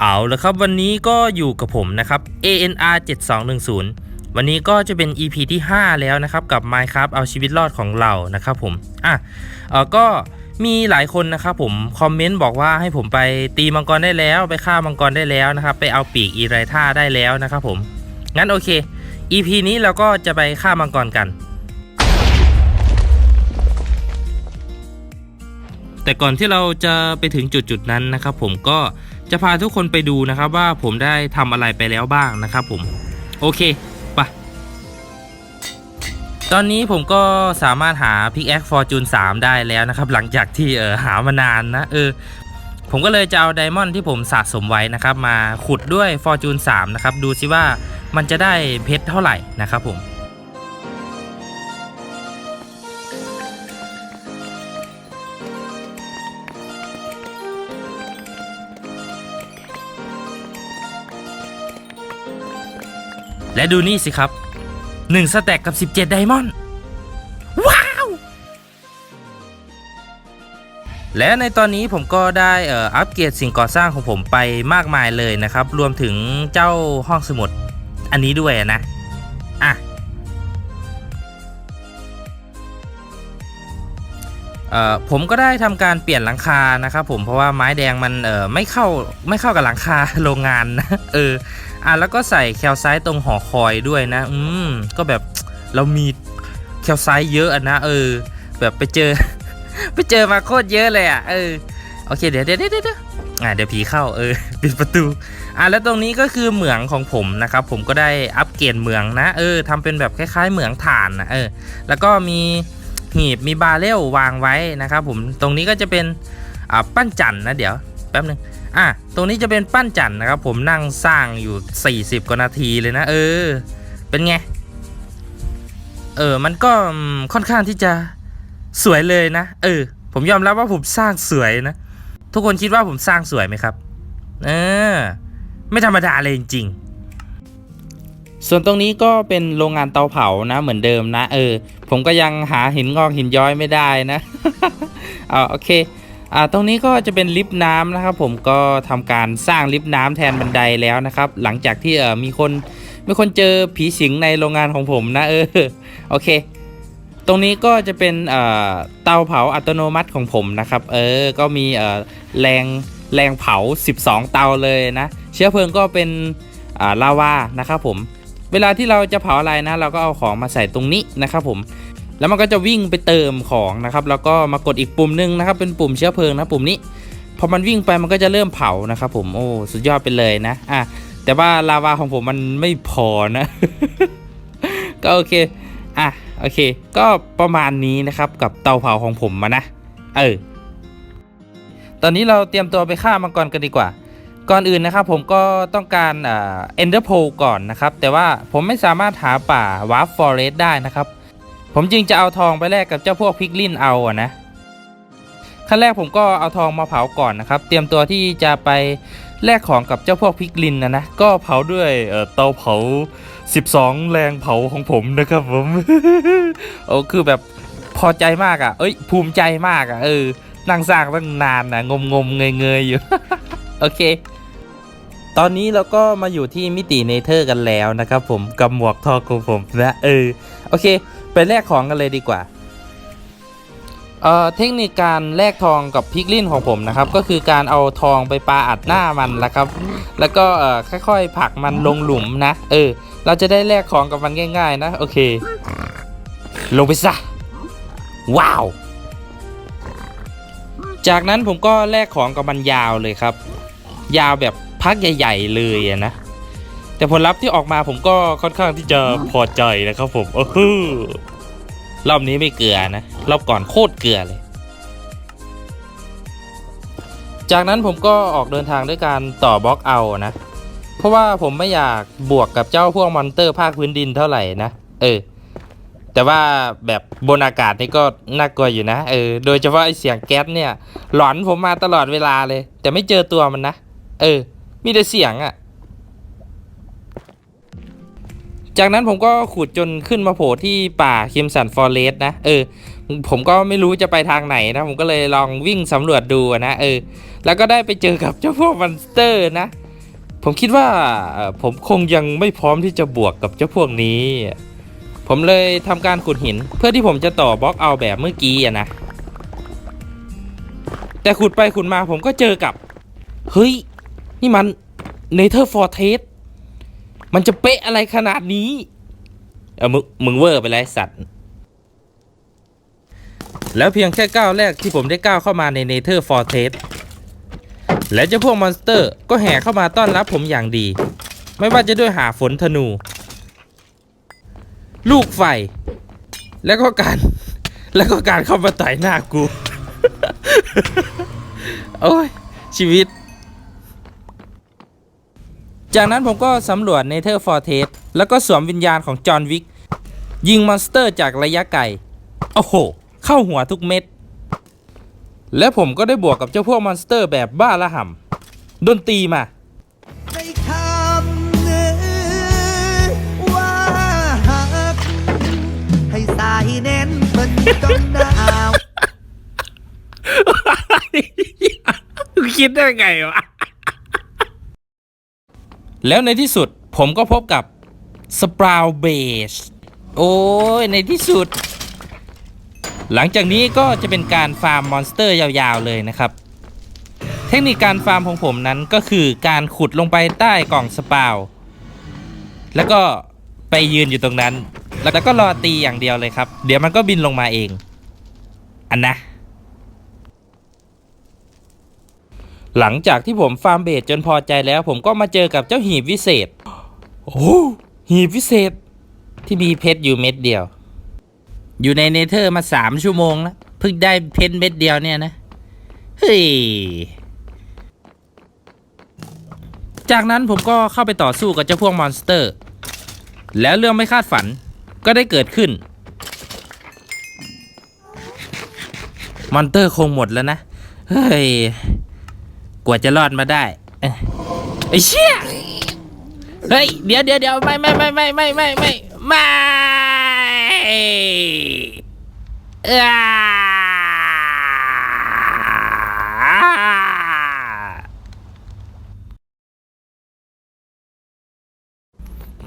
เอาละครับวันนี้ก็อยู่กับผมนะครับ ANR 7210 วันนี้ก็จะเป็น EP ที่ 5 แล้วนะครับ กับ Minecraft เอาชีวิตรอดของเรานะครับผมอะเออก็มีหลายคนนะครับผมคอมเมนต์บอกว่าให้ผมไปตีมังกรได้แล้ว ไปฆ่ามังกรได้แล้วนะครับ ไปเอาปีกอีไรท่าได้แล้วนะครับผม งั้นโอเค EP นี้เราก็จะไปฆ่ามังกรกัน แต่ก่อนที่เราจะไปถึงจุดจุดๆนั้นนะครับ ผมก็จะพาทุกคนไปดูนะครับ ว่าผมได้ทำอะไรไปแล้วบ้างนะครับ ผมโอเคไปะตอนนี้ผมก็สามารถหา Pickaxe Fortune 3ได้แล้วนะครับ หลังจากที่เออหามานานนะเออผมก็เลยจะเอาไดมอนด์ที่ผมสะสมไว้นะครับ มาขุดด้วย Fortune 3 นะครับ ดูซิว่ามันจะได้เพชรเท่าไหร่นะครับผม และดูนี่สิครับ 1 สแต็กกับ 17 ไดมอนด์ ว้าว และในตอนนี้ผมก็ได้อ,อ,อัปเกรดสิ่งก่อสร้างของผมไปมากมายเลยนะครับ รวมถึงเจ้าห้องสมุดอันนี้ด้วยนะ ผมก็ได้ทำการเปลี่ยนหลังคานะครับผมเพราะว่าไม้แดงมันเออไม่เข้าไม่เข้ากับหลังคาโรงงานนะเอออะแล้วก็ใส่แคลไซต์ตรงหอคอยด้วยนะ อืมก็แบบเรามีแคลไซต์เยอะอะนะเออ แบบไปเจอ ไปเจอมาโคตรเยอะเลยอะเออโอเคเดี๋ยวเดี๋ยวเดี๋ยวเดี๋ยวอะเดี๋ยวผีเข้าเออปิดประตูอะแล้วตรงนี้ก็คือเหมืองของผมนะครับผมก็ได้อัปเกรดเหมืองนะ เออทำเป็นแบบคล้ายๆเหมืองถ่านนะเออ แล้วก็มี หีบมีบาเรลวางไว้นะครับผมตรงนี้ก็จะเป็นปั้นจันนะเดี๋ยวแป๊บนึงอะตรงนี้จะเป็นปั้นจันนะครับผมนั่งสร้างอยู่ 40 กว่านาทีเลยนะ เออ เป็นไง เออ มันก็ค่อนข้างที่จะสวยเลยนะ เออ ผมยอมรับว่าผมสร้างสวยนะ ทุกคนคิดว่าผมสร้างสวยไหมครับ เออ ไม่ธรรมดาเลยจริงๆ ส่วนตรงนี้ก็เป็นโรงงานเตาเผานะเหมือนเดิมนะ เออ ผมก็ยังหาหินงอกหินย้อยไม่ได้นะอ่าโอเคอ่าตรงนี้ก็จะเป็นลิฟต์น้ำนะครับ ผมก็ทำการสร้างลิฟต์น้ำแทนบันไดแล้วนะครับ หลังจากที่เออมีคนมีคนเจอผีสิงในโรงงานของผมนะ เออโอเค ตรงนี้ก็จะเป็นเอ่อเตาเผาอัตโนมัติของผมนะครับ เออก็มีเอ่อแรงแรงเผา 12 เตาเลยนะ เชื้อเพลิงก็เป็นอ่าลาวานะครับผม เวลาที่เราจะเผาอะไรนะ เราก็เอาของมาใส่ตรงนี้นะครับผมแล้วมันก็จะวิ่งไปเติมของนะครับ แล้วก็มากดอีกปุ่มหนึงนะครับ เป็นปุ่มเชื้อเพลิงนะปุ่มนี้พอมันวิ่งไปมันก็จะเริ่มเผานะครับ ผมโอ้สุดยอดไปเลยนะอะแต่ว่าลาวาของผมมันไม่พอนะ ก็โอเคอะโอเค ก็ประมาณนี้นะครับกับเตาเผาของผมมานะ เออ ตอนนี้เราเตรียมตัวไปฆ่ามังกรกันดีกว่า ก่อนอื่นนะครับผมก็ต้องการเอ่อ Ender Pearl ก่อนนะครับ แต่ว่าผมไม่สามารถหาป่า Warp Forest ได้นะครับ ผมจึงจะเอาทองไปแลกกับเจ้าพวกพิกลินเอาอะนะขั้นแรกผมก็เอาทองมาเผาก่อนนะครับ เตรียมตัวที่จะไปแลกของกับเจ้าพวกพิกลินนะนะ ก็เผาด้วยเตาเผา 12 แรงเผาของผมนะครับผมโอ้คือแบบพอใจมากอะ่ะ เอ้ย ภูมิใจมากอะ่ะ เออนั่งสร้างตั้งนานนะงมงมเงยเงยอยู่ โอเค ตอนนี้เราก็มาอยู่ที่มิติเนเธอร์กันแล้วนะครับผมกับหมวกทองของผมนะเออโอเค ไปแลกของกันเลยดีกว่าเอ่อเทคนิคการแลกทองกับพิกลินของผมนะครับก็คือการเอาทองไปปาอัดหน้ามันละครับ แล้วก็เอ่อค่อยๆผลักมันลงหลุมนะ เออ เราจะได้แลกของกับมันง่าย ๆ นะ โอเค ลงไปซะว้าว จากนั้นผมก็แลกของกับมันยาวเลยครับ ยาวแบบ พักใหญ่ ๆ เลยอะนะ แต่ผลลัพธ์ที่ออกมาผมก็ค่อนข้างที่จะพอใจนะครับผมเออรอบนี้ไม่เกลือนะ รอบก่อนโคตรเกลือเลย จากนั้นผมก็ออกเดินทางด้วยการต่อบล็อกเอานะ เพราะว่าผมไม่อยากบวกกับเจ้าพวกมอนเตอร์ภาคพื้นดินเท่าไหร่นะ เออ แต่ว่าแบบบนอากาศนี่ก็น่ากลัวอยู่นะ เออ โดยเฉพาะไอเสียงแก๊สเนี่ย หลอนผมมาตลอดเวลาเลย แต่ไม่เจอตัวมันนะ เออ มีแต่เสียงอะ่ะ จากนั้นผมก็ขุดจนขึ้นมาโผล่ที่ป่าคิมสันฟอเรสต์นะ เออ ผมก็ไม่รู้จะไปทางไหนนะ ผมก็เลยลองวิ่งสำรวจดูนะ เออ แล้วก็ได้ไปเจอกับเจ้าพวกมอนสเตอร์นะ ผมคิดว่าผมคงยังไม่พร้อมที่จะบวกกับเจ้าพวกนี้ ผมเลยทำการขุดหิน เพื่อที่ผมจะต่อบล็อกเอาแบบเมื่อกี้อะนะแต่ขุดไปขุดมาผมก็เจอกับ เฮ้ย นี่มันเนเธอร์ฟอร์เทสมันจะเป๊ะอะไรขนาดนี้เออมึงมึงเวอร์ไปแล้วสัตว์ แล้วเพียงแค่ก้าวแรกที่ผมได้ก้าวเข้ามาในเนเธอร์ฟอร์เทสและเจ้าพวกมอนสเตอร์ก็แห่เข้ามาต้อนรับผมอย่างดี ไม่ว่าจะด้วยหาฝนธนู ลูกไฟ แล้วก็การ แล้วก็การเข้ามาต่อยหน้ากู โอ้ยชีวิต จากนั้นผมก็สำรวจเนเธอร์ฟอร์เทสแล้วก็สวมวิญญาณของจอห์นวิก ยิงมอนสเตอร์จากระยะไกล โอ้โห เข้าหัวทุกเม็ด และผมก็ได้บวกกับเจ้าพวกมอนสเตอร์แบบบ้าระห่ำดนตรีมาในคำเนื้อว่าหักให้สายแน่นเพิ่นต้องหนาวคิดได้ไงวะ แล้วในที่สุดผมก็พบกับสปราวเบสโอ้ย ในที่สุด หลังจากนี้ก็จะเป็นการฟาร์มมอนสเตอร์ยาวๆเลยนะครับ เทคนิคการฟาร์มของผมนั้นก็คือการขุดลงไปใต้กล่องสปาวแล้วก็ไปยืนอยู่ตรงนั้น แล้วก็รอตีอย่างเดียวเลยครับ เดี๋ยวมันก็บินลงมาเอง อันนะ หลังจากที่ผมฟาร์มเบสจนพอใจแล้ว ผมก็มาเจอกับเจ้าหีบวิเศษ โอ้หีบวิเศษ ที่มีเพชรอยู่เม็ดเดียว อยู่ในเนเธอร์มาสามชั่วโมงแล้วเพิ่งได้เพชรเม็ดเดียวเนี่ยนะ เฮ้ย จากนั้นผมก็เข้าไปต่อสู้กับเจ้าพวกมอนสเตอร์ แล้วเรื่องไม่คาดฝันก็ได้เกิดขึ้น มอนเตอร์คงหมดแล้วนะ เฮ้ย กว่าจะรอดมาได้เอ้ยไอ้เชี่ยเฮ้ยเดี๋ยวเดี๋ยวเดี๋ยวไม่ไม่ไม่ไม่ไม่ไม่ไม่ไม่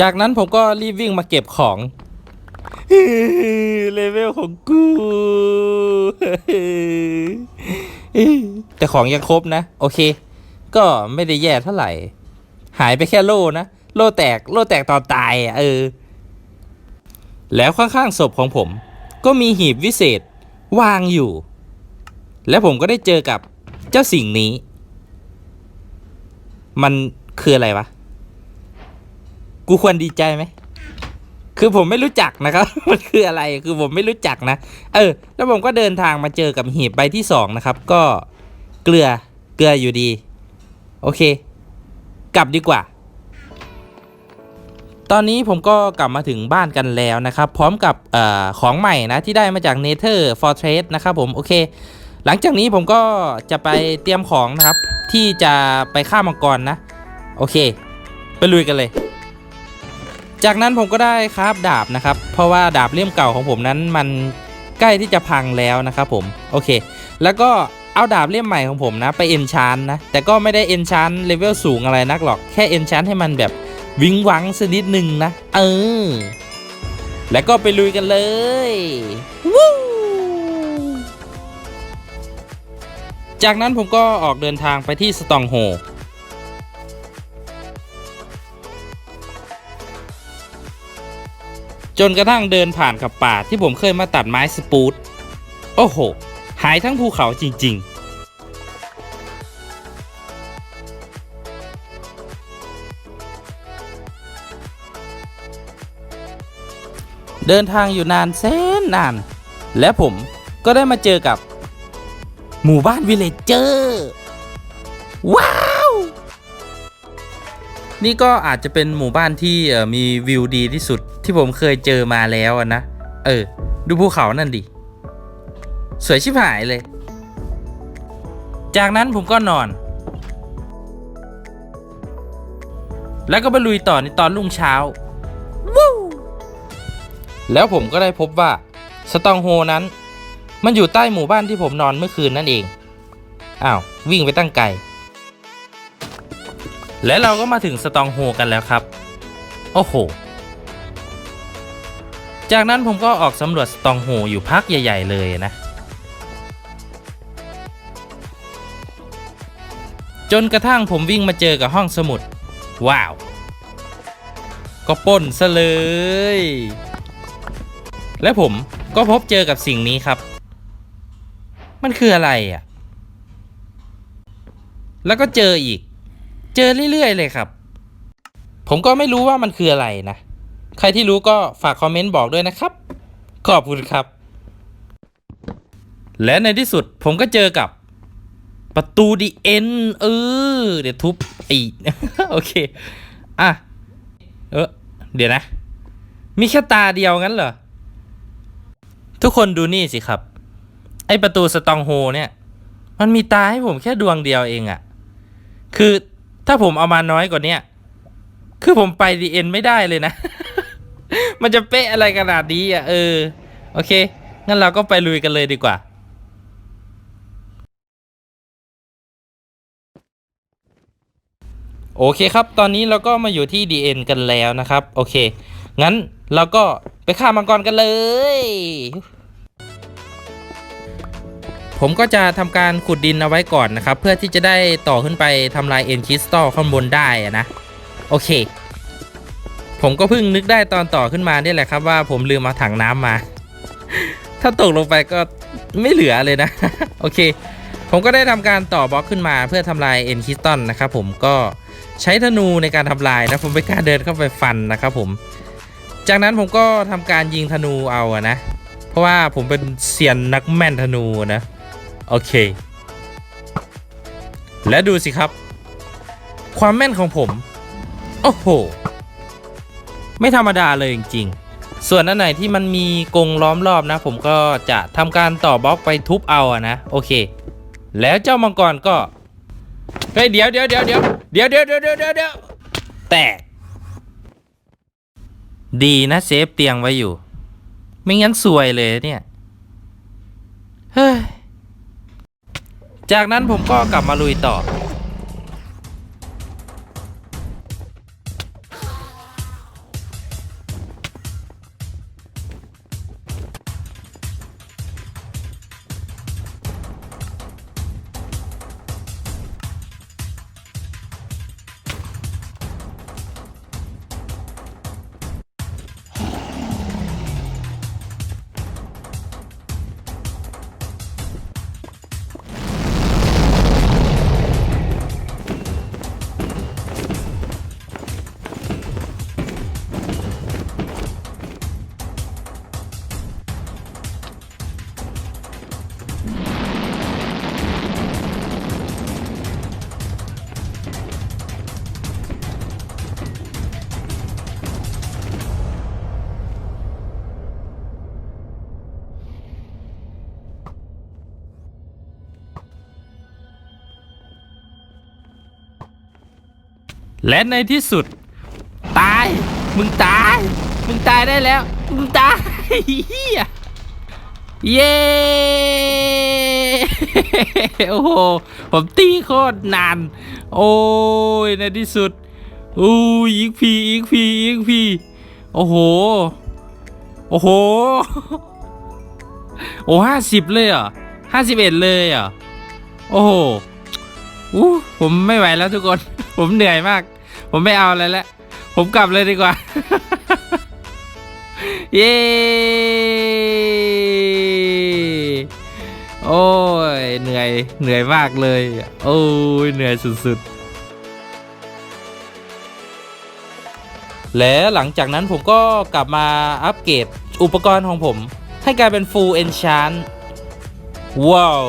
จากนั้นผมก็รีบวิ่งมาเก็บของเลเวลของกู แต่ของยังครบนะ โอเค ก็ไม่ได้แย่เท่าไหร่ หายไปแค่โล่นะ โล่แตกโล่แตกตอนตายอะเออ แล้วข้างๆศพของผม ก็มีหีบวิเศษวางอยู่ และผมก็ได้เจอกับเจ้าสิ่งนี้ มันคืออะไรวะ กูควรดีใจไหมคือผมไม่รู้จักนะครับ มันคืออะไร คือผมไม่รู้จักนะ เออ แล้วผมก็เดินทางมาเจอกับหีบใบที่สองนะครับ ก็ เกลือเกลืออยู่ดี โอเค กลับดีกว่า ตอนนี้ผมก็กลับมาถึงบ้านกันแล้วนะครับ พร้อมกับออของใหม่นะ ที่ได้มาจาก Nether Fortress นะครับผมโอเค หลังจากนี้ผมก็จะไปเตรียมของนะครับ ที่จะไปฆ่ามังกรนะ โอเค ไปลุยกันเลยจากนั้นผมก็ได้คราฟดาบนะครับ เพราะว่าดาบเล่มเก่าของผมนั้นมันใกล้ที่จะพังแล้วนะครับผม โอเค แล้วก็ เอาดาบเล่มใหม่ของผมนะ ไปเอนชานนะ แต่ก็ไม่ได้เอนชานเลเวลสูงอะไรนักหรอกแค่เอนชานให้มันแบบวิงวังสักนิดหนึ่งนะ เออ แล้วก็ไปลุยกันเลยวู้จากนั้นผมก็ออกเดินทางไปที่สตองโฮจนกระทั่งเดินผ่านกับป่าที่ผมเคยมาตัดไม้สปูตโอ้โห หายทั้งภูเขาจริง ๆเดินทางอยู่นานแสนนาน และผมก็ได้มาเจอกับ หมู่บ้านวิลเลจเจอร์ว้าว นี่ก็อาจจะเป็นหมู่บ้านที่มีวิวดีที่สุดที่ผมเคยเจอมาแล้วนะ เออ ดูภูเขานั่นดิ สวยชิบหายเลย จากนั้นผมก็นอน แล้วก็ไปลุยต่อในตอนรุ่งเช้าวู้แล้วผมก็ได้พบว่าสตองโฮนั้น มันอยู่ใต้หมู่บ้านที่ผมนอนเมื่อคืนนั่นเอง อ้าว วิ่งไปตั้งไกล และเราก็มาถึงสตองโฮกันแล้วครับ โอ้โห จากนั้นผมก็ออกสำรวจสตองโฮอยู่พักใหญ่ ๆ เลยนะ จนกระทั่งผมวิ่งมาเจอกับห้องสมุด ว้าว ก็ปล้นซะเลย และผมก็พบเจอกับสิ่งนี้ครับ มันคืออะไรอะ แล้วก็เจออีก เจอเรื่อยๆเลยครับ ผมก็ไม่รู้ว่ามันคืออะไรนะ ใครที่รู้ก็ฝากคอมเมนต์บอกด้วยนะครับ ขอบคุณครับ และในที่สุดผมก็เจอกับ ประตูดีเอ็นเออ เดี๋ยวทุบอีกโอเค อะ เออเดี๋ยวนะ มีแค่ตาเดียวงั้นเหรอ ทุกคนดูนี่สิครับ ไอประตูสตองโฮเนี่ย มันมีตาให้ผมแค่ดวงเดียวเองอะคือถ้าผมเอามาน้อยกว่านี้คือผมไปดีเอ็นไม่ได้เลยนะ มันจะเป๊ะอะไรขนาดนี้อะ เออ โอเค งั้นเราก็ไปลุยกันเลยดีกว่า โอเคครับ ตอนนี้เราก็มาอยู่ที่ DN กันแล้วนะครับ โอเค งั้นเราก็ไปฆ่ามังกรกันเลย ผมก็จะทำการขุดดินเอาไว้ก่อนนะครับ เพื่อที่จะได้ต่อขึ้นไปทำลายเอ็นคริสตัลข้างบนได้นะ โอเค ผมก็เพิ่งนึกได้ตอนต่อขึ้นมาเนี่ยแหละครับว่าผมลืมเอาถังน้ำมา ถ้าตกลงไปก็ไม่เหลือเลยนะ โอเค ผมก็ได้ทำการต่อบล็อกขึ้นมาเพื่อทำลายเอ็นคิสตันนะครับผมก็ ใช้ธนูในการทำลายนะผมไม่กล้าเดินเข้าไปฟันนะครับผม จากนั้นผมก็ทำการยิงธนูเอาอะนะ เพราะว่าผมเป็นเซียนนักแม่นธนูนะ โอเค และดูสิครับ ความแม่นของผม โอ้โห ไม่ธรรมดาเลยจริงๆส่วนอันไหนที่มันมีกรงล้อมรอบนะ ผมก็จะทำการต่อบล็อกไปทุบเอาอะนะ โอเค แล้วเจ้ามังกรก็เฮ้ยเดี๋ยวเดี๋ยวเดี๋ยวเดี๋ยว เดี๋ยวเดี๋ยวเดี๋ยวเดี๋ยวเดี๋ยวแตก ดีนะเซฟเตียงไว้อยู่ ไม่งั้นซวยเลยเนี่ย เฮ้ย จากนั้นผมก็กลับมาลุยต่อ และในที่สุด ตาย มึงตาย มึงตายได้แล้ว มึงตายเฮียเย้โอ้โหผมตีโคตรนาน โอ้ยในที่สุดอู้ยอีกพีอีกพีอีกพีโอ้โห โอ้โห โอ้ห้าสิบเลยเหรอห้าสิบเอ็ดเลยเหรอโอ้โหอู้ผมไม่ไหวแล้วทุกคน ผมเหนื่อยมาก ผมไม่เอาอะไรแล้วผมกลับเลยดีกว่า เย้ โอ้ย เหนื่อย เหนื่อยมากเลย โอ้ย เหนื่อยสุดๆ และหลังจากนั้นผมก็กลับมาอัปเกรดอุปกรณ์ของผม ให้กลายเป็น Full Enchant ว้าว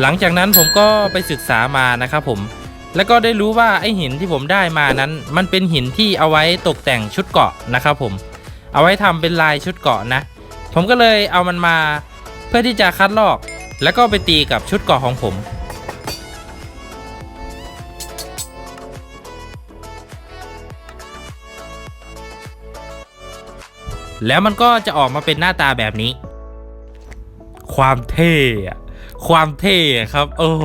หลังจากนั้นผมก็ไปศึกษามานะครับผม แล้วก็ได้รู้ว่าไอหินที่ผมได้มานั้น มันเป็นหินที่เอาไว้ตกแต่งชุดเกาะนะครับผม เอาไว้ทำเป็นลายชุดเกาะนะ ผมก็เลยเอามันมาเพื่อที่จะคัดลอก แล้วก็ไปตีกับชุดเกาะของผมแล้วมันก็จะออกมาเป็นหน้าตาแบบนี้ ความเท่ ความเท่ครับ โอ้โห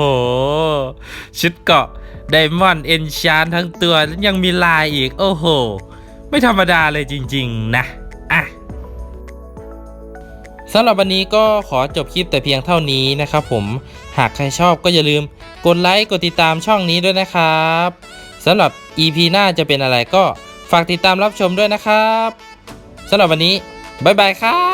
ชุดเกาะไดมอนด์เอนชานทั้งตัวแล้วยังมีลายอีก โอ้โห ไม่ธรรมดาเลยจริง ๆ นะ อะสำหรับวันนี้ก็ขอจบคลิปแต่เพียงเท่านี้นะครับผม หากใครชอบก็อย่าลืมกดไลค์ กดติดตามช่องนี้ด้วยนะครับสำหรับ EP หน้าจะเป็นอะไรก็ฝากติดตามรับชมด้วยนะครับสำหรับวันนี้ บ๊ายบายครับ